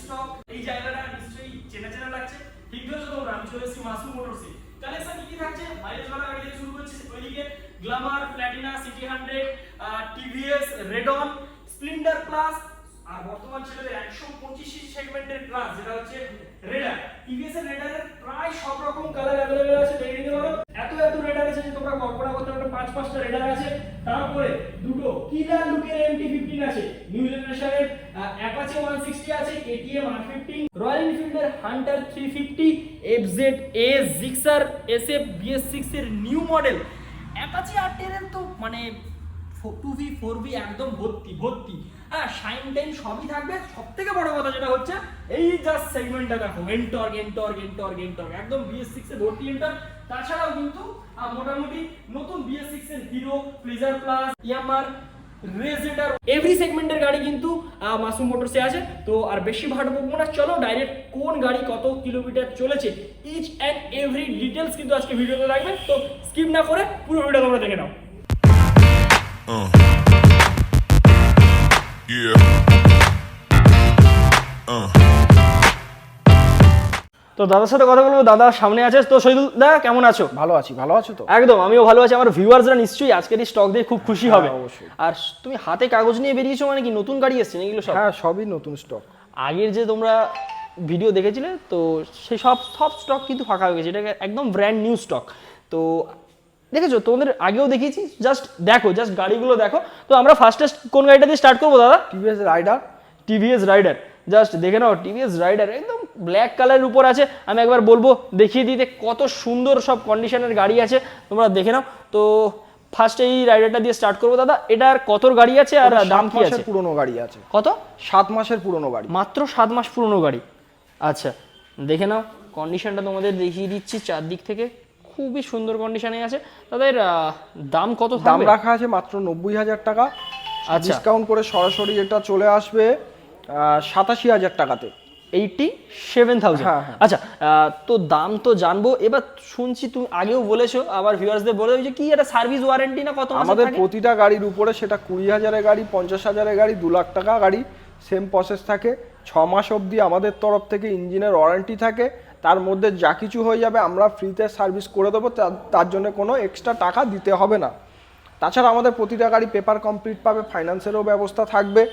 Stock এই জায়গাটা নিশ্চয়ই চেনা চেনা লাগছে। ঠিক ধরেছো তোমরা চলে এসেছি মাসুম মোটরসে কালেকশন কি কি থাকছে? মাইলেজ ওয়ালা গাড়ি শুরু করছে ওইদিকে Glamour Platina CT hundred TVS Radeon Splendor plus আর বর্তমান ছেলেদের একশো পঁচিশ সেগমেন্টের ক্লাস যেটা হচ্ছে রেডার টিভিএস এর রেডারের প্রায় সব রকম কালার অ্যাভেলেবেল আছে, দেখে নিতে পারো। এত এত রেডার আছে যে তোমরা কল্পনা করতে পারো, পাঁচ পাঁচটা রেডার আছে। তারপরে দুটো কিলার লুকের এমটি ফিফটিন আছে। নিউ জেনারেশনের অ্যাপাচে ওয়ান সিক্সটি আছে কেটিএম আর ফিফটিন রয়্যাল এনফিল্ডের হান্টার থ্রি ফিফটি এফজেড এ Gixxer S F BS six এর নিউ মডেল অ্যাপাচি আর টেনের তো মানে টু ভি ফোর ভি একদম ভর্তি ভর্তি। হ্যাঁ শাইন টাইম সবই থাকবে সব থেকে বড় কথা যেটা হচ্ছে, এই জাস্ট সেগমেন্টটা দেখো এন্টর্ক এন্টর্ক এন্টর্ক এন্টর্ক একদম বিএস সিক্স ভর্তি এন্টর্ক তাছাড়াও কিন্তু মোটামুটি নতুন বিএস সিক্স এর হিরো প্লেজার প্লাস ইয়ামার রেজেডার এভরি সেগমেন্টের গাড়ি কিন্তু মাসুম মোটরসে আছে তো আর বেশি ভাট বকবো না, চলো ডাইরেক্ট কোন গাড়ি কত কিলোমিটার চলেছে ইচ অ্যান্ড এভরি ডিটেলস কিন্তু আজকে ভিডিওতে থাকবে তো স্কিপ না করে পুরো ভিডিও তোমরা দেখে নাও. Uh. তো দাদার সাথে কথা বলব দাদা সামনে আছে। তো শহীদুল দা কেমন আছো? ভালো আছি ভালো আছো তো? একদম আমিও ভালো আছি। আমার ভিউয়ার্সরা নিশ্চয়ই আজকের এই স্টক দিয়ে খুব খুশি হবে। হ্যাঁ, অবশ্যই। আর তুমি হাতে কাগজ নিয়ে বেরিয়েছো মানে কি নতুন গাড়ি এসছে না এগুলো সব? হ্যাঁ সবই নতুন স্টক আগের যে তোমরা ভিডিও দেখেছিলে তো সেই সব সব স্টক কিন্তু ফাঁকা হয়ে গেছে। এটা একদম ব্র্যান্ড নিউ স্টক তো দেখেছ? তোমাদের আগেও দেখিয়েছি। জাস্ট দেখো জাস্ট গাড়িগুলো দেখো। তো আমরা ফার্স্টেস্ট কোন গাড়িটা দিয়ে স্টার্ট করব দাদা? TVS Raider TVS Raider just দেখে নাও টিভিএস রাইডার একদম ব্ল্যাক কালারের উপর আছে। আমি একবার বলব দেখিয়ে দিতে কত সুন্দর সব কন্ডিশনের গাড়ি আছে। তোমরা দেখে নাও। তো ফার্স্ট এই রাইডারটা দিয়ে স্টার্ট করব দাদা। এটার কতর গাড়ি আছে আর দাম কি আছে? পুরনো গাড়ি আছে। কত? সাত মাসের পুরনো গাড়ি। মাত্র সাত মাস পুরনো গাড়ি। আচ্ছা দেখে নাও। কন্ডিশনটা তোমাদের দেখিয়ে দিচ্ছি চারদিক থেকে। খুবই সুন্দর কন্ডিশনে আছে। তাদের দাম কত দাম রাখা আছে মাত্র নব্বই হাজার টাকা। আচ্ছা। ডিসকাউন্ট করে সরাসরি এটা চলে আসবে সাতাশি হাজার টাকাতে। Eighty seven thousand. আচ্ছা তো দাম তো জানব। এবার শুনছি তুমি আগেও বলেছ আবার ভিউয়ার্সদের বলে যে কি এটা সার্ভিস ওয়ারেন্টি না কত আমাদের প্রতিটা গাড়ির উপরে সেটা কুড়ি হাজারের গাড়ি পঞ্চাশ হাজারের গাড়ি দু লাখ টাকা গাড়ি সেম প্রসেস থাকে। ছ মাস অবধি আমাদের তরফ থেকে ইঞ্জিনের ওয়ারেন্টি থাকে। তার মধ্যে যা কিছু হয়ে যাবে আমরা ফ্রিতে সার্ভিস করে দেবো তার জন্য কোনো এক্সট্রা টাকা দিতে হবে না। তাছাড়া আমাদের প্রতিটা গাড়ি পেপার কমপ্লিট পাবে ফাইন্যান্সেরও ব্যবস্থা থাকবে।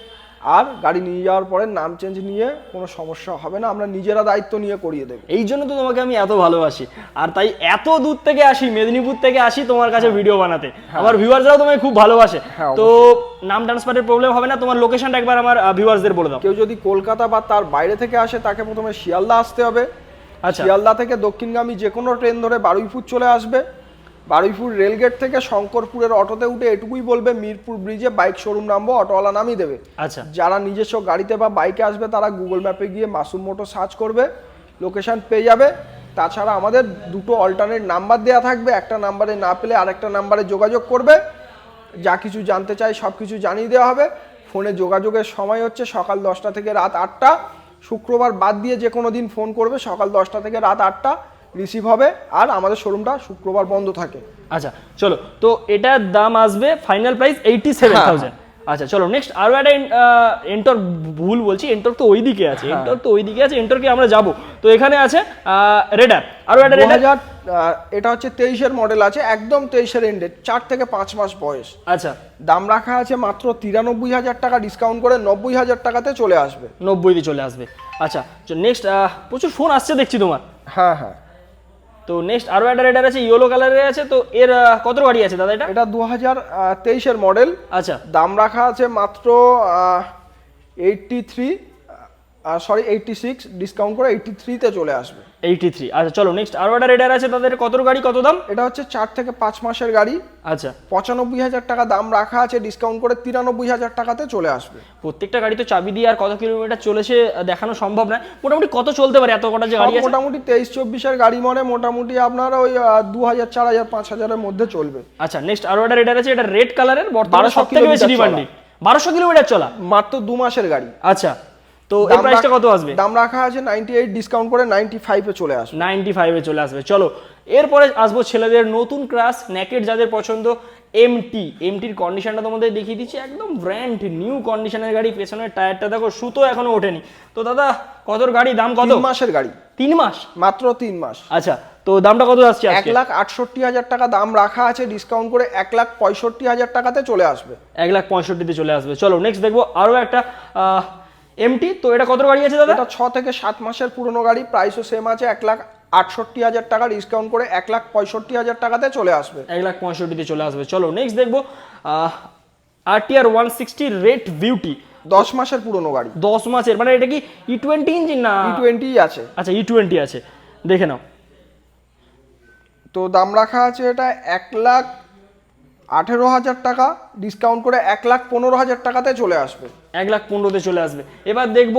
আর গাড়ি নিয়ে যাওয়ার পরে নাম চেঞ্জ নিয়ে কোনো সমস্যা হবে না আমরা নিজেরা দায়িত্ব নিয়ে করিয়ে দেবো। এই জন্য তো তোমাকে আমি এত ভালোবাসি। আর তাই এত দূর থেকে আসি মেদিনীপুর থেকে আসি তোমার কাছে ভিডিও বানাতে। আমার ভিউয়ার্সরাও তোমায় খুব ভালোবাসে। হ্যাঁ, তো নাম ট্রান্সফারের প্রবলেম হবে না তোমার লোকেশনটা একবার আমার ভিউয়ার্সদের বলে দাও। কেউ যদি কলকাতা বা তার বাইরে থেকে আসে তাকে প্রথমে শিয়ালদা আসতে হবে। শিয়ালদা থেকে দক্ষিণগামী যে কোনো ট্রেন ধরে বারুইপুর চলে আসবে। বারুইপুর রেলগেট থেকে শঙ্করপুরের অটোতে উঠে এটুকুই বলবে মিরপুর ব্রিজে বাইক শোরুম নামবো অটোওয়ালা নামিয়ে দেবে। আচ্ছা। যারা নিজস্ব গাড়িতে বা বাইকে আসবে তারা গুগল ম্যাপে গিয়ে মাসুম মোটর সার্চ করবে লোকেশন পেয়ে যাবে। তাছাড়া আমাদের দুটো অল্টারনেট নাম্বার দেওয়া থাকবে একটা নাম্বারে না পেলে আরেকটা নাম্বারে যোগাযোগ করবে। যা কিছু জানতে চাই সব কিছু জানিয়ে দেওয়া হবে। ফোনে যোগাযোগের সময় হচ্ছে সকাল দশটা থেকে রাত আটটা। শুক্রবার বাদ দিয়ে যে কোনো দিন ফোন করবে সকাল দশটা থেকে রাত আটটা রিসিভ হবে আর আমাদের শোরুমটা শুক্রবার বন্ধ থাকে। আচ্ছা চলো তো এটার দাম আসবে final price eighty seven thousand আচ্ছা চলো নেক্সট আরও একটা এন্টর ভুল বলছি এন্টর তো ওইদিকে আছে এন্টর তো ওইদিকে আছে এন্টরকে আমরা যাব। তো এখানে আছে রেডার আরও একটা রেডার এটা হচ্ছে তেইশের মডেল আছে একদম তেইশের এন্ডে চার থেকে পাঁচ মাস বয়স। আচ্ছা। দাম রাখা আছে মাত্র তিরানব্বই হাজার টাকা ডিসকাউন্ট করে নব্বই হাজার টাকাতে চলে আসবে। নব্বইতে চলে আসবে। আচ্ছা নেক্সট প্রচুর ফোন আসছে দেখছি তোমার। হ্যাঁ হ্যাঁ। তো নেক্সট আরও একটা রেডার আছে ইয়েলো কালারের আছে তো এর কত গাড়ি আছে দাদা এটা? এটা দু হাজার তেইশের মডেল আচ্ছা। দাম রাখা আছে মাত্র eighty three sorry eighty six discount করে এইটটি থ্রিতে চলে আসবে। এইটি থ্রি আচ্ছা চলো নেক্সট আরও একটা রেডার আছে তাদের কত গাড়ি কত দাম? এটা হচ্ছে চার থেকে পাঁচ মাসের গাড়ি। আচ্ছা। পঁচানব্বই হাজার টাকা দাম রাখা আছে ডিসকাউন্ট করে তিরানব্বই হাজার টাকাতে চলে আসবে। প্রত্যেকটা গাড়ি তো চাবি দিয়ে আর কত কিলোমিটার চলেছে দেখানো সম্ভব নয় মোটামুটি কত চলতে পারে এত কটা যে গাড়ি মোটামুটি তেইশ চব্বিশের গাড়ি মানে মোটামুটি আপনার ওই দু হাজার চার হাজার পাঁচ হাজারের মধ্যে চলবে। আচ্ছা নেক্সট আরও একটা রেডার আছে এটা রেড কালারের বর্তমানে সব থেকে বেশি কিলোমিটার ডিমান্ডিং বারোশো কিলোমিটার চলা? মাত্র দু মাসের গাড়ি। আচ্ছা। তো দাম প্রাইসটা কত আসবে? দাম রাখা আছে নাইনটি এইট ডিসকাউন্ট করে নাইনটি ফাইভে চলে আসবে। নাইনটি ফাইভে চলে আসবে। চলো এরপরে আসব ছেলেদের নতুন ক্রাশ ন্যাকেট যাদের পছন্দ এমটি এমটির কন্ডিশনটা তোমাদের দেখিয়ে দিচ্ছি একদম ব্র্যান্ড নিউ কন্ডিশনের গাড়ি পেছনের টায়ারটা দেখো সুতো এখনও ওঠেনি। তো দাদা কতর গাড়ি? দাম কত? মাসের গাড়ি। তিন মাস? মাত্র তিন মাস। আচ্ছা তো দামটা কত আসছে এক লাখ আটষট্টি হাজার টাকা দাম রাখা আছে ডিসকাউন্ট করে এক লাখ পঁয়ষট্টি হাজার টাকাতে চলে আসবে। এক লাখ পঁয়ষট্টিতে চলে আসবে। চলো নেক্সট দেখব আরও একটা এমটি তো এটা কত গাড়ি আছে দাদা? এটা ছ থেকে সাত মাসের পুরনো গাড়ি প্রাইসও সেম আছে এক লাখ আটষট্টি হাজার টাকা ডিসকাউন্ট করে এক লাখ পঁয়ষট্টি হাজার টাকাতে চলে আসবে। এক লাখ পঁয়ষট্টিতে চলে আসবে। চলো নেক্সট দেখব R T R one sixty red beauty দশ মাসের পুরনো গাড়ি। দশ মাসের মানে এটা কি ই টোয়েন্টি ইঞ্জিন না? ই টোয়েন্টি আছে। আচ্ছা ই টোয়েন্টি আছে। দেখে নাও। তো দাম রাখা আছে এটা এক লাখ আঠেরো হাজার টাকা ডিসকাউন্ট করে এক লাখ পনেরো হাজার টাকাতে চলে আসবে। এক লাখ পনেরোতে চলে আসবে। এবার দেখব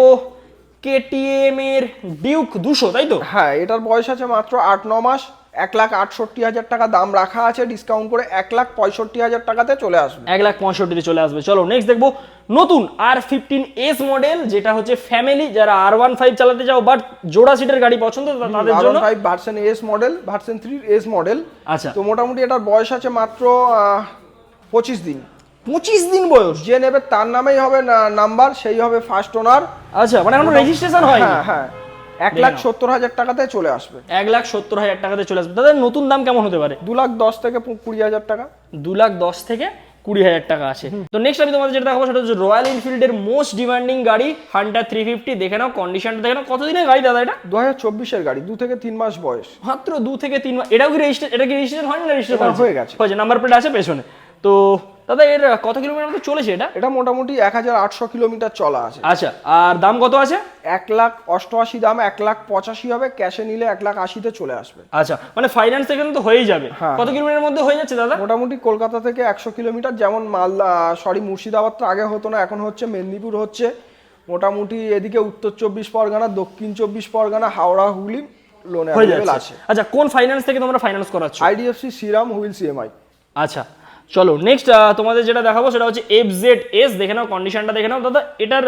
কেটিএম এর ডিউক দুশো তাই তো? হ্যাঁ এটার বয়স আছে মাত্র আট ন মাস। এক লাখ আটষট্টি হাজার টাকা দাম রাখা আছে ডিসকাউন্ট করে এক লাখ পঁয়ষট্টি হাজার টাকাতে চলে আসবে। এক লাখ পঁয়ষট্টিতে চলে আসবে। চলো নেক্সট দেখব নতুন আর ফিফটিন এস মডেল যেটা হচ্ছে ফ্যামিলি যারা আর ওয়ান ফাইভ চালাতে চাও বাট জোড়া সিটের গাড়ি পছন্দ তাদের জন্য। Five version S model version three S model আচ্ছা। তো মোটামুটি এটার বয়স আছে মাত্র পঁচিশ দিন। পঁচিশ দিন বয়স যে নেবে তার নামেই হবে নাম্বার সেই হবে ফার্স্ট ওনার আচ্ছা মানে এখন রেজিস্ট্রেশন হয় হ্যাঁ হ্যাঁ। এক লাখ সত্তর হাজার টাকাতে চলে আসবে। এক লাখ সত্তর হাজার টাকাতে চলে আসবে। তাদের নতুন দাম কেমন হতে পারে? দু লাখ দশ থেকে কুড়ি হাজার টাকা। দু লাখ দশ থেকে কুড়ি হাজার টাকা আছে। তো নেক্সট আমি তোমাদের যেটা দেখাবো সেটা হচ্ছে রয়্যাল এনফিল্ডের মোস্ট ডিমান্ডিং গাড়ি হান্টার থ্রি ফিফটি দেখে নাও কন্ডিশনটা দেখে নাও। কতদিনের গাড়ি দাদা এটা? দু হাজার চব্বিশের গাড়ি দু থেকে তিন মাস বয়স। মাত্র দু থেকে তিন মাস। এটাও কি রেজিস্ট্রেশন এটা কি রেজিস্ট্রেশন হয় না রেজিস্ট্রেশন হয়ে গেছে। নাম্বার প্লেট আছে পেছনে। তো দাদা এর কত কিলোমিটার মতো চলেছে এটা? এটা মোটামুটি এক হাজার আটশো কিলোমিটার চলা আছে। আচ্ছা আর দাম কত আছে? এক লাখ অষ্টআশি দাম এক লাখ পঁচাশি হবে ক্যাশে নিলে এক লাখ আশিতে চলে আসবে। আচ্ছা মানে ফাইন্যান্স এখানে তো হয়েই যাবে। হ্যাঁ। কত কিলোমিটার মধ্যে হয়ে যাচ্ছে দাদা? মোটামুটি কলকাতা থেকে একশো কিলোমিটার যেমন মালদা সরি মুর্শিদাবাদ তো আগে হতো না এখন হচ্ছে মেদিনীপুর হচ্ছে। মোটামুটি এদিকে উত্তর চব্বিশ পরগনা দক্ষিণ চব্বিশ পরগনা হাওড়া হুগলি লোনে আছে। আচ্ছা কোন ফাইন্যান্স থেকে তোমরা ফাইন্যান্স করাচ্ছ? আইডিএফসি সিরাম হুইল সিএমআই আচ্ছা চলো নেক্সট তোমাদের যেটা দেখাবো সেটা হচ্ছে এফ জেড এস দেখে নাও কন্ডিশনটা দেখে নাও। দাদা এটার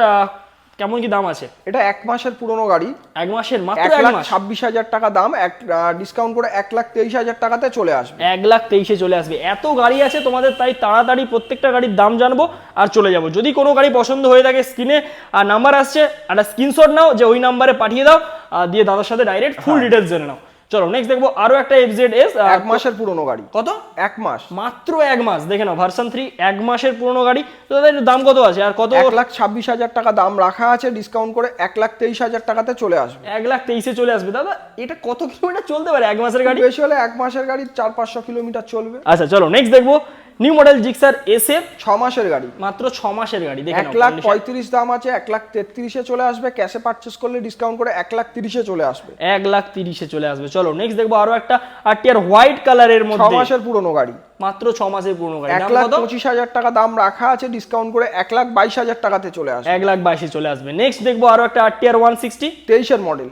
কেমন কি দাম আছে? এটা এক মাসের পুরনো গাড়ি। এক মাসের মাত্র এক মাস? ছাব্বিশ হাজার টাকা দাম এক ডিসকাউন্ট করে এক লাখ তেইশ হাজার টাকাতে চলে আসবে। এক লাখ তেইশে চলে আসবে। এত গাড়ি আছে তোমাদের তাই তাড়াতাড়ি প্রত্যেকটা গাড়ির দাম জানব আর চলে যাব। যদি কোনো গাড়ি পছন্দ হয়ে থাকে স্ক্রিনে আর নাম্বার আসছে একটা স্ক্রিনশট নাও যে ওই নাম্বারে পাঠিয়ে দাও আর দিয়ে দাদার সাথে ডাইরেক্ট ফুল ডিটেলস জেনে নাও। চলো নেক্সট দেখব আরও একটা এফ জেড এস এক মাসের পুরনো গাড়ি। কত? এক মাস। মাত্র এক মাস দেখে নাও ভার্সন থ্রি এক মাসের পুরনো গাড়ি। তো তাদের দাম কত আছে? আর কত? এক লাখ ছাব্বিশ হাজার টাকা দাম রাখা আছে ডিসকাউন্ট করে এক লাখ তেইশ হাজার টাকাতে চলে আসবে। এক লাখ তেইশে চলে আসবে দাদা এটা কত কিলোমিটার চলতে পারে এক মাসের গাড়ি? বেশি হলে এক মাসের গাড়ি চার পাঁচশো কিলোমিটার চলবে। আচ্ছা চলো নেক্সট দেখব নিউ মডেল জিক্সার এস ছ মাসের গাড়ি। মাত্র ছ মাসের গাড়ি দেখে এক লাখ পঁয়ত্রিশ দাম আছে এক লাখ তেত্রিশে চলে আসবে ক্যাশে পারচেস করলে ডিসকাউন্ট করে এক লাখ তিরিশে চলে আসবে। এক লাখ তিরিশে চলে আসবে। চলো নেক্সট দেখব আরও একটা আরটিআর হোয়াইট কালারের ছ মাসের পুরনো গাড়ি। মাত্র ছ মাসের পুরনো গাড়ি। এক লাখ পঁচিশ হাজার টাকা দাম রাখা আছে ডিসকাউন্ট করে এক লাখ বাইশ হাজার টাকাতে চলে আসবে। এক লাখ বাইশে চলে আসবে। নেক্সট দেখব আরও একটা আরটিআর ওয়ান সিক্সটি তেইশের মডেল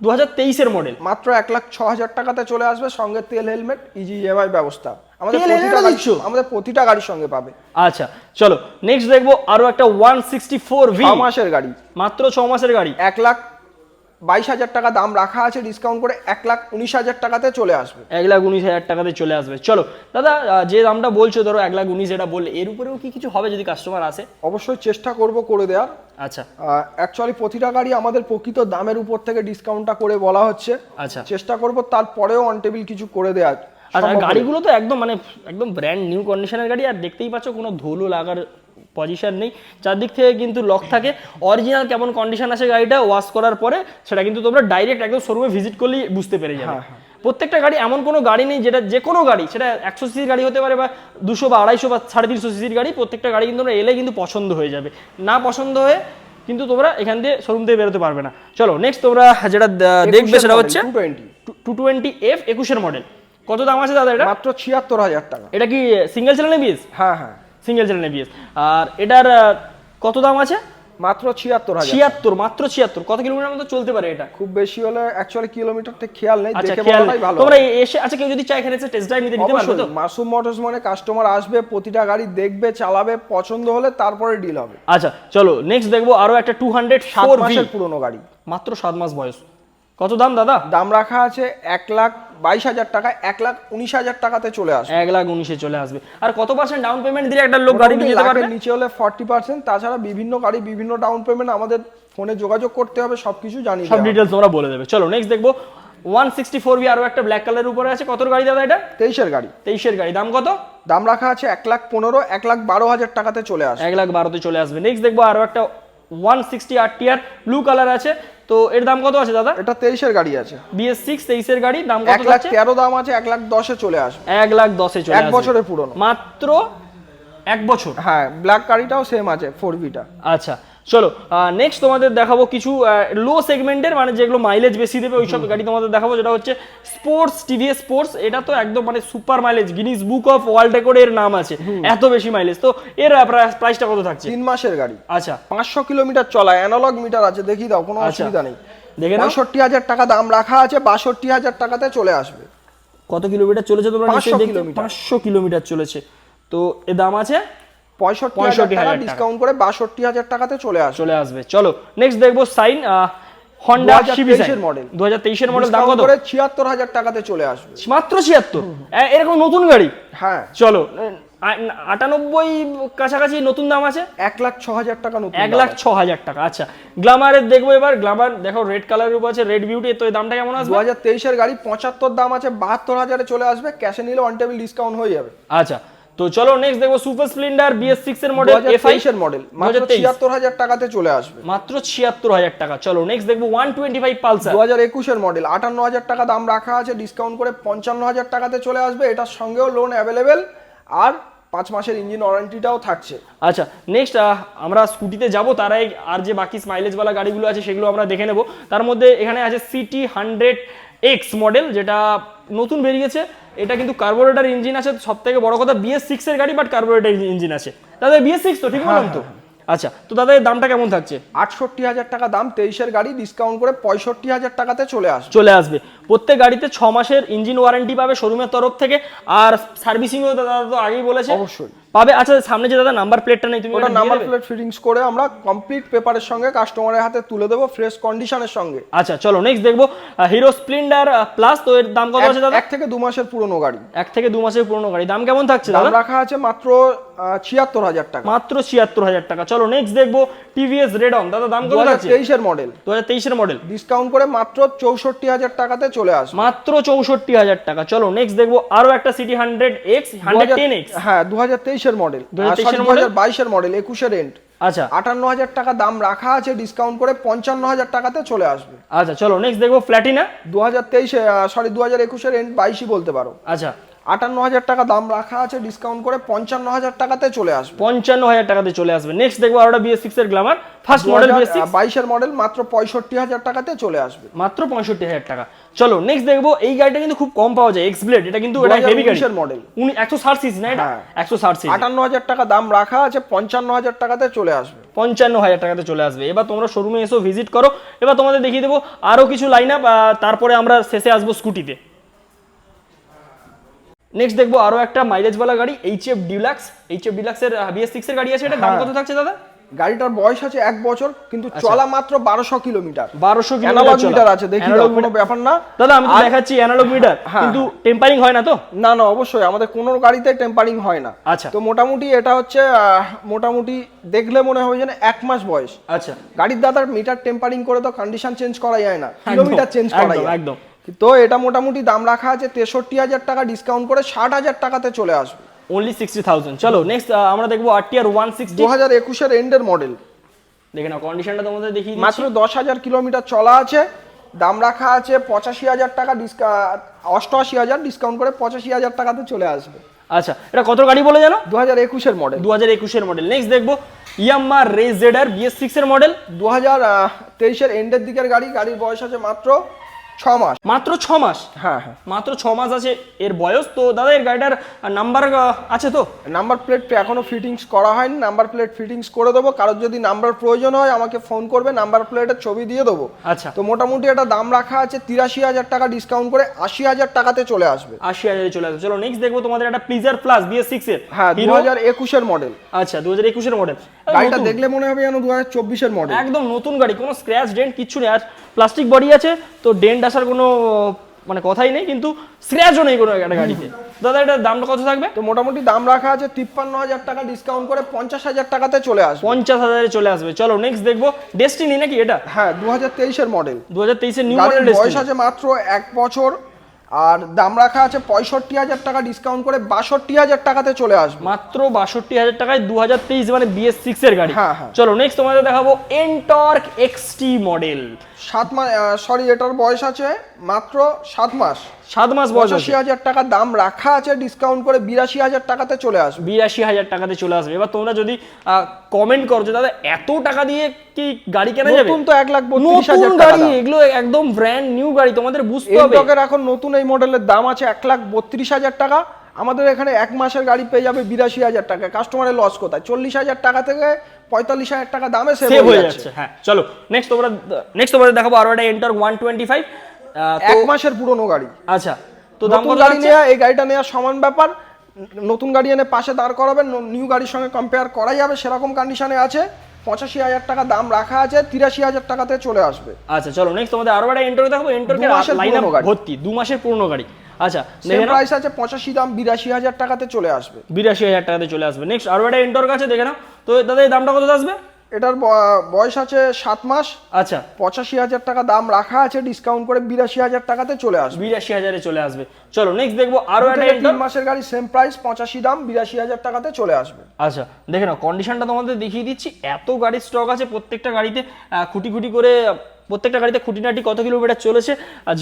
দু হাজার তেইশের মডেল মাত্র এক লাখ ছ হাজার টাকাতে চলে আসবে সঙ্গে তেল হেলমেট ইজি ইএমআই ব্যবস্থা। আমাদের প্রতিটা গাড়ি? আমাদের প্রতিটা গাড়ির সঙ্গে পাবে। আচ্ছা চলো নেক্সট দেখব আরও একটা ওয়ান সিক্সটি ফোর মাসের গাড়ি। মাত্র ছ মাসের গাড়ি। এক লাখ বাইশ হাজার টাকা দাম রাখা আছে ডিসকাউন্ট করে এক লাখ উনিশ হাজার টাকাতে চলে আসবে। এক লাখ উনিশ হাজার টাকাতে চলে আসবে। চলো দাদা যে দামটা বলছো ধরো এক লাখ উনিশ এটা বললে এর উপরেও কি কিছু হবে যদি কাস্টমার আসে? অবশ্যই চেষ্টা করব করে দেওয়ার। আচ্ছা। অ্যাকচুয়ালি প্রতিটা গাড়ি আমাদের প্রকৃত দামের উপর থেকে ডিসকাউন্টটা করে বলা হচ্ছে। আচ্ছা। চেষ্টা করব তারপরেও অন টেবিল কিছু করে দেওয়ার। আচ্ছা গাড়িগুলো তো একদম মানে একদম ব্র্যান্ড নিউ কন্ডিশনের গাড়ি আর দেখতেই পাচ্ছ কোনো ধুলো লাগার পজিশন নেই। চারদিক থেকে কিন্তু লক থাকে। অরিজিনাল কেমন কন্ডিশন আছে গাড়িটা ওয়াশ করার পরে সেটা কিন্তু তোমরা ডাইরেক্ট একদম শোরুমে ভিজিট করলেই বুঝতে পেরে যাবে। হ্যাঁ, প্রত্যেকটা গাড়ি এমন কোনো গাড়ি নেই যেটা যে কোনো গাড়ি সেটা একশো সিসির গাড়ি হতে পারে বা দুশো বা আড়াইশো বা সাড়ে তিনশো সিসির গাড়ি প্রত্যেকটা গাড়ি কিন্তু তোমরা এলে কিন্তু পছন্দ হয়ে যাবে। না পছন্দ হয়ে কিন্তু তোমরা এখান দিয়ে শোরুম থেকে বেরোতে পারবে না। চলো নেক্সট তোমরা যেটা দেখবে সেটা হচ্ছে টু টোয়েন্টি এফ একুশের মডেল কত দাম আছে দাদা এটা? মাত্র ছিয়াত্তর হাজার টাকা। এটা কি সিঙ্গেল চ্যানেল বিএস হ্যাঁ হ্যাঁ। সিঙ্গেল চ্যানেল বিএস আর এটার কত দাম আছে? মাত্র ছিয়াত্তর ছিয়াত্তর মাত্র ছিয়াত্তর। কত কিলোমিটার মতো চলতে পারে এটা? খুব বেশি হলে অ্যাকচুয়ালি কিলোমিটার থেকে খেয়াল নেই আচ্ছা দেখে খেয়াল ভালো তোমরা এসে আচ্ছা কেউ যদি চায় এখানে এসে টেস্ট ড্রাইভ নিতে নিতে পারবে তো? মাসুম মোটরস মানে কাস্টমার আসবে প্রতিটা গাড়ি দেখবে চালাবে পছন্দ হলে তারপরে ডিল হবে। আচ্ছা চলো নেক্সট দেখব আরও একটা টু হান্ড্রেড সাত ফোর মাসের পুরনো গাড়ি। মাত্র সাত মাস বয়স। কত দাম দাদা? দাম রাখা আছে এক লাখ বাইশ হাজার টাকা এক লাখ উনিশ হাজার টাকাতে চলে আসবে। এক লাখ উনিশে চলে আসবে। আর কত পার্সেন্ট ডাউন পেমেন্ট দিলে একটা লোক গাড়ি নিয়ে যেতে পারবে? নিচে হলে ফর্টি পার্সেন্ট তাছাড়া বিভিন্ন গাড়ি বিভিন্ন ডাউন পেমেন্ট আমাদের ফোনে যোগাযোগ করতে হবে সবকিছু জানিয়ে সব ডিটেলস তোমরা বলে দেবে। চলো নেক্সট দেখব। ওয়ান সিক্সটি ফোর বি আরও একটা ব্ল্যাক কালারের উপরে আছে। কত গাড়ি দাদা এটা? তেইশের গাড়ি। তেইশের গাড়ি। দাম কত? দাম রাখা আছে এক লাখ পনেরো এক লাখ বারো হাজার টাকাতে চলে আসবে। এক লাখ বারোতে চলে আসবে। নেক্সট দেখব আরও একটা ওয়ান সিক্সটি আর টিয়ার ব্লু কালার আছে। তো এর দাম কত আছে দাদা? এটা তেইশের গাড়ি আছে। বিএস সিক্স তেইশের গাড়ি দাম এক কত লাখ আছে তেরো দাম আছে এক লাখ দশে চলে আসবে। এক লাখ দশে চলে এক বছরের পুরনো। মাত্র এক বছর? হ্যাঁ ব্ল্যাক গাড়িটাও সেম আছে ফোর বিটা আচ্ছা চলো নেক্সট তোমাদের দেখাবো কিছু লো সেগমেন্টের মানে যেগুলো মাইলেজ বেশি দেবে ওইসব গাড়ি তোমাদের দেখাবো যেটা হচ্ছে স্পোর্টস টিভিএস স্পোর্টস এটা তো একদম মানে super mileage Guinness book of world record এর নাম আছে এত বেশি মাইলেজ তো এর প্রাইসটা কত থাকছে? তিন মাসের গাড়ি। আচ্ছা। পাঁচশো কিলোমিটার চলা অ্যানালগ মিটার আছে দেখি দাও কোনো আচ্ছা। অসুবিধা নেই। দেখে পঁয়ষট্টি হাজার টাকা দাম রাখা আছে বাষট্টি হাজার টাকাতে চলে আসবে। কত কিলোমিটার চলেছে তোমরা 500 কিলোমিটার। পাঁচশো কিলোমিটার চলেছে। তো এর দাম আছে পঁয়ষট্টি হাজার। ডিসকাউন্ট করে বাষট্টি হাজার টাকাতে চলে আসবে। চলে আসবে। চলো নেক্সট দেখব সাইন হন্ডা 2023 সিবি। দু হাজার তেইশের মডেল দাম কত? করে ছিয়াত্তর হাজার টাকাতে চলে আসবে। মাত্র ছিয়াত্তর? এরকম নতুন গাড়ি? হ্যাঁ। চলো আ- আটানব্বই কাছাকাছি নতুন দাম আছে? এক লাখ ছ হাজার টাকা নতুন এক লাখ। ছ হাজার টাকা আচ্ছা। গ্লামারের দেখব এবার। গ্লামার দেখো রেড কালারের উপর আছে রেড বিউটি তো দামটা কেমন দু আসবে হাজার তেইশের গাড়ি পঁচাত্তর দাম আছে বাহাত্তর হাজারে চলে আসবে। ক্যাশে নিলে অন টেবিল ডিসকাউন্ট হয়ে যাবে। আচ্ছা তো চলো নেক্সট দেখব সুপার স্প্লেন্ডার বিএস সিক্স এর মডেল হাজার এফ আই তেইশের মডেল মাত্র ছিয়াত্তর হাজার টাকাতে চলে আসবে। মাত্র ছিয়াত্তর হাজার টাকা। চলো নেক্সট দেখব ওয়ান টোয়েন্টি ফাইভ পালসার দু হাজার একুশের মডেল আটান্ন হাজার টাকা দাম রাখা আছে ডিসকাউন্ট করে পঞ্চান্ন হাজার টাকাতে চলে আসবে। এটার সঙ্গেও লোন অ্যাভেলেবেল আর পাঁচ মাসের ইঞ্জিন ওয়ারেন্টিটাও থাকছে। আচ্ছা নেক্সট আমরা স্কুটিতে যাব তারাই আর যে বাকি স্মাইলেজওয়ালা গাড়িগুলো আছে সেগুলো আমরা দেখে নেব। তার মধ্যে এখানে আছে সিটি হান্ড্রেড এক্স মডেল যেটা নতুন বেরিয়েছে এটা কিন্তু কার্বোরেটার ইঞ্জিন আছে সব থেকে বড় কথা বিএস সিক্স এর গাড়ি বাট কার্বোরেটার ইঞ্জিন আছে। দাদা বিএস সিক্স তো ঠিক বললাম তো? আচ্ছা তো দাদা এর দামটা কেমন থাকছে? আটষট্টি হাজার টাকা দাম তেইশের গাড়ি ডিসকাউন্ট করে পঁয়ষট্টি হাজার টাকাতে চলে আসবে। চলে আসবে। প্রত্যেক গাড়িতে ছ মাসের ইঞ্জিন ওয়ারেন্টি পাবে শোরুমের তরফ থেকে আর সার্ভিসিংও দাদা তো আগেই বলেছে। অবশ্যই। পাবে? আচ্ছা সামনে যে দাদা নাম্বার প্লেটটা নেই তুমি ওটা নাম্বার প্লেট ফিটিংস করে আমরা কমপ্লিট পেপারের সঙ্গে কাস্টমারের হাতে তুলে দেবো ফ্রেশ কন্ডিশনের সঙ্গে। আচ্ছা চলো নেক্সট দেখব। হিরো স্প্লেন্ডার প্লাস তো এর দাম কত আছে দাদা? এক থেকে দু মাসের পুরনো গাড়ি। এক থেকে দু মাসের পুরনো গাড়ি। দাম কেমন থাকছে দাদা? রাখা আছে মাত্র ছিয়াত্তর হাজার টাকা। মাত্র ছিয়াত্তর হাজার টাকা। চলো নেক্সট দেখব টিভিএস রেডন দাদা দাম কত থাকছে? তেইশের মডেল দু হাজার তেইশের মডেল ডিসকাউন্ট করে মাত্র চৌষট্টি হাজার টাকাতে চলে আসবে। মাত্র চৌষট্টি হাজার টাকা। চলো নেক্সট দেখব আরও একটা CT hundred X hundred ten X হ্যাঁ দু হাজার তেইশের মডেল 2023 দু? হাজার বাইশের মডেল একুশের এন্ড আচ্ছা। আটান্ন হাজার টাকা দাম রাখা আছে ডিসকাউন্ট করে পঞ্চান্ন হাজার টাকাতে চলে আসবে। আচ্ছা চলো নেক্সট দেখব ফ্ল্যাটিনা দু হাজার তেইশে সরি দু হাজার একুশের এন্ড বাইশই বলতে পারো। আচ্ছা। আটান্ন হাজার টাকা দাম রাখা আছে ডিসকাউন্ট করে পঞ্চান্ন হাজার টাকাতে চলে আসবে। পঞ্চান্ন হাজার টাকাতে চলে আসবে। নেক্সট দেখব আরোটা বিএস সিক্স এর Glamour first model BS six বাইশের মডেল মাত্র পঁয়ষট্টি হাজার টাকাতে চলে আসবে। মাত্র পঁয়ষট্টি হাজার টাকা। চলো নেক্সট দেখব এই গাড়িটা কিন্তু খুব কম পাওয়া যায় এক্স ব্লেড এটা কিন্তু এটা হেভি গাড়ি। 2019 এর model। উনি একশো ষাট সিসি না এটা? হ্যাঁ। একশো ষাট সিসি আটান্ন হাজার টাকা দাম রাখা আছে পঞ্চান্ন হাজার টাকাতে চলে আসবে। পঞ্চান্ন হাজার টাকাতে চলে আসবে। এবার তোমরা শোরুমে এসো ভিজিট করো। এবার তোমাদের দেখিয়ে দেবো আরও কিছু লাইন আপ তারপরে আমরা শেষে আসব স্কুটিতে নেক্সট দেখব আরও একটা মাইলেজ মাইলেজওয়ালা গাড়ি H F Deluxe H F ডিলাক্সের BS সিক্সের গাড়ি আছে এটা দাম হ্যাঁ। কত থাকছে দাদা? গাড়িটার বয়স আছে এক বছর কিন্তু আচ্ছা। চলা মাত্র বারোশো কিলোমিটার। বারোশো কিলোমিটার আছে দেখি কোনো ব্যাপার না। দাদা আমি তো দেখাচ্ছি অ্যানালগ মিটার হ্যাঁ। কিন্তু টেম্পারিং হয় না তো? না না অবশ্যই আমাদের কোনো গাড়িতে টেম্পারিং হয় না। আচ্ছা। তো মোটামুটি এটা হচ্ছে মোটামুটি দেখলে মনে হবে যেন এক মাস বয়স। আচ্ছা। গাড়ির দাদার মিটার টেম্পারিং করে তো কন্ডিশন চেঞ্জ করা যায় না কিলোমিটার চেঞ্জ করা যায়। একদম। তো এটা মোটামুটি দাম রাখা আছে তেষট্টি হাজার টাকা ডিসকাউন্ট করে ষাট হাজার টাকাতে চলে আসবে। অনলি সিক্সটি থাউজেন্ড চলো নেক্সট আমরা দেখব R T R one six দু হাজার একুশের এন্ডের মডেল দেখে নাও কন্ডিশনটা তোমাদের দেখি। মাত্র দশ হাজার কিলোমিটার চলা আছে দাম রাখা আছে পঁচাশি হাজার টাকা ডিসকা অষ্টআশি হাজার ডিসকাউন্ট করে পঁচাশি হাজার টাকাতে চলে আসবে। আচ্ছা এটা কত গাড়ি বলে জানো? দু হাজার একুশের মডেল দু হাজার একুশের মডেল নেক্সট দেখব Yamaha Ray ZR BS six এর মডেল দু হাজার তেইশের এন্ডের দিকের গাড়ি গাড়ির বয়স আছে মাত্র ছ মাস মাত্র ছ মাস হ্যাঁ হ্যাঁ। মাত্র ছ মাস আছে এর বয়স? তো দাদা এর গাড়িটার নাম্বার আছে তো? নাম্বার প্লেট এখনও ফিটিংস করা হয়নি। নাম্বার প্লেট ফিটিংস করে দেবো। কারোর যদি নাম্বার প্রয়োজন হয় আমাকে ফোন করবে। নাম্বার প্লেটের ছবি দিয়ে দেবো। আচ্ছা। তো মোটামুটি এটা দাম রাখা আছে তিরাশি হাজার টাকা ডিসকাউন্ট করে আশি হাজার টাকাতে চলে আসবে। আশি হাজারে চলে আসবে। চলো নেক্সট দেখব তোমাদের একটা প্লিজার প্লাস বিএস সিক্স এর হ্যাঁ দু হাজার একুশের মডেল আচ্ছা দু হাজার একুশের মডেল গাড়িটা দেখলে মনে হবে যেন দু হাজার চব্বিশের মডেল একদম নতুন গাড়ি কোনো স্ক্র্যাচ ডেন্ট কিচ্ছু নেই। আর প্লাস্টিক বডি আছে তো ডেন্ট আসার কোনো মানে কথাই নেই কিন্তু স্ক্র্যাচও নেই কোনো একটা গাড়িতে। দাদা এটার দামটা কত থাকবে? তো মোটামুটি দাম রাখা আছে তিপ্পান্ন হাজার টাকা ডিসকাউন্ট করে পঞ্চাশ হাজার টাকাতে চলে আসবে। পঞ্চাশ হাজারে চলে আসবে। চলো নেক্সট দেখব। ডেস্টিনি নাকি এটা? হ্যাঁ দু হাজার তেইশের মডেল দু হাজার তেইশের নিউ মডেল বয়স আছে মাত্র এক বছর। আর দাম রাখা আছে পঁয়ষট্টি হাজার টাকা ডিসকাউন্ট করে বাষট্টি হাজার টাকাতে চলে আসবে। মাত্র বাষট্টি হাজার টাকায় দু হাজার তেইশ মানে বিএস সিক্স এর গাড়ি। হ্যাঁ, হ্যাঁ। চলো নেক্সট তোমাদের দেখাবো এনটর্ক এক্সটি মডেল সাত মাস সরি এটার বয়স আছে মাত্র সাত মাস। সাত মাস বয়স পঁচাশি হাজার টাকা দাম রাখা আছে ডিসকাউন্ট করে বিরাশি হাজার টাকাতে চলে আসবে। বিরাশি হাজার টাকাতে চলে আসবে। এবার তোমরা যদি কমেন্ট করো যে দাদা এত টাকা দিয়ে কি গাড়ি কেনা যাবে? নতুন তো এক লাখ নতুন হাজার টাকা গাড়ি এগুলো একদম ব্র্যান্ড নিউ গাড়ি তোমাদের বুঝতে হবে। এখন নতুন এই মডেলের দাম আছে এক লাখ বত্রিশ হাজার টাকা। আমাদের এখানে এক মাসের গাড়ি পেয়ে যাবে বিরাশি হাজার টাকা। কাস্টমারের লস কোথায়? চল্লিশ হাজার টাকা থেকে পঁয়তাল্লিশ হাজার টাকা দামে সেভ হয়ে যাচ্ছে। হ্যাঁ। চলো নেক্সট তোমরা নেক্সট তোমাদের দেখাবো আরও একটা এন্টার ওয়ান টোয়েন্টি ফাইভ এক মাসের পুরনো গাড়ি। আচ্ছা তো দাম গাড়ি নেওয়া এই গাড়িটা নেওয়া সমান ব্যাপার। নতুন গাড়ি এনে পাশে দাঁড় করাবেন নিউ গাড়ির সঙ্গে কম্পেয়ার করা যাবে সেরকম কন্ডিশনে আছে। পঁচাশি হাজার টাকা দাম রাখা আছে তিরাশি হাজার টাকাতে চলে আসবে। আচ্ছা চলো নেক্সট তোমাদের আরও একটা ইন্টারভিউ দেখো ইন্টারভিউ লাইন। ভর্তি দু মাসের পুরনো গাড়ি। আচ্ছা সেম প্রাইস আছে পঁচাশি দাম বিরাশি হাজার টাকাতে চলে আসবে। বিরাশি হাজার টাকাতে চলে আসবে। নেক্সট আরও একটা ইন্টারভিউ আছে দেখে নাও। তো দাদা এই দামটা কত আসবে? এটার বয়স আছে সাত মাস। আচ্ছা। পঁচাশি হাজার টাকা দাম রাখা আছে ডিসকাউন্ট করে বিরাশি হাজার টাকাতে চলে আসবে। বিরাশি হাজারে চলে আসবে। চলো নেক্সট দেখব আরও তিন মাসের গাড়ি সেম প্রাইস পঁচাশি দাম বিরাশি হাজার টাকাতে চলে আসবে। আচ্ছা দেখে নাও কন্ডিশনটা তোমাদের দেখিয়ে দিচ্ছি। এত গাড়ির স্টক আছে প্রত্যেকটা গাড়িতে খুঁটি খুঁটি করে প্রত্যেকটা গাড়িতে খুঁটিনাটি কত কিলোমিটার চলেছে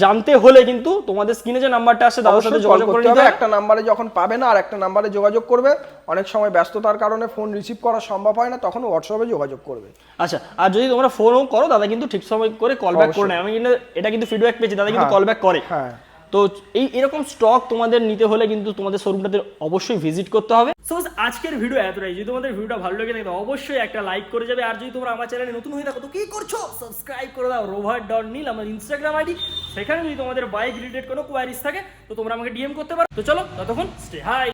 জানতে হলে কিন্তু তোমাদের স্ক্রিনে যে নাম্বারটা আসে দাদার সাথে যোগাযোগ করে নিতে একটা নাম্বারে যখন পাবে না আর একটা নাম্বারে যোগাযোগ করবে। অনেক সময় ব্যস্ততার কারণে ফোন রিসিভ করা সম্ভব হয় না তখন হোয়াটসঅ্যাপে যোগাযোগ করবে। আচ্ছা আর যদি তোমরা ফোনও করো দাদা কিন্তু ঠিক সময় করে কল ব্যাক করে নেয়। আমি কিন্তু এটা কিন্তু ফিডব্যাক পেয়েছি দাদা কিন্তু কল ব্যাক করে। হ্যাঁ। তো এই এরকম স্টক তোমাদের নিতে হলে কিন্তু তোমাদের শোরুমটাতে অবশ্যই ভিজিট করতে হবে। সো আজকের ভিডিও এতটাই। যদি তোমাদের ভিডিওটা ভালো লাগে থাকে, তো অবশ্যই একটা লাইক করে যাবে। আর যদি তোমরা আমার চ্যানেলে নতুন হয়ে থাকো, তো কী করছ? সাবস্ক্রাইব করে দাও। রোভার ডট নীল আমার ইনস্টাগ্রাম আইডি সেখানে যদি তোমাদের বাইক রিলেটেড কোনো কোয়ারিজ থাকে, তো তোমরা আমাকে ডিএম করতে পারো। তো চলো, ততক্ষণ স্টে হাই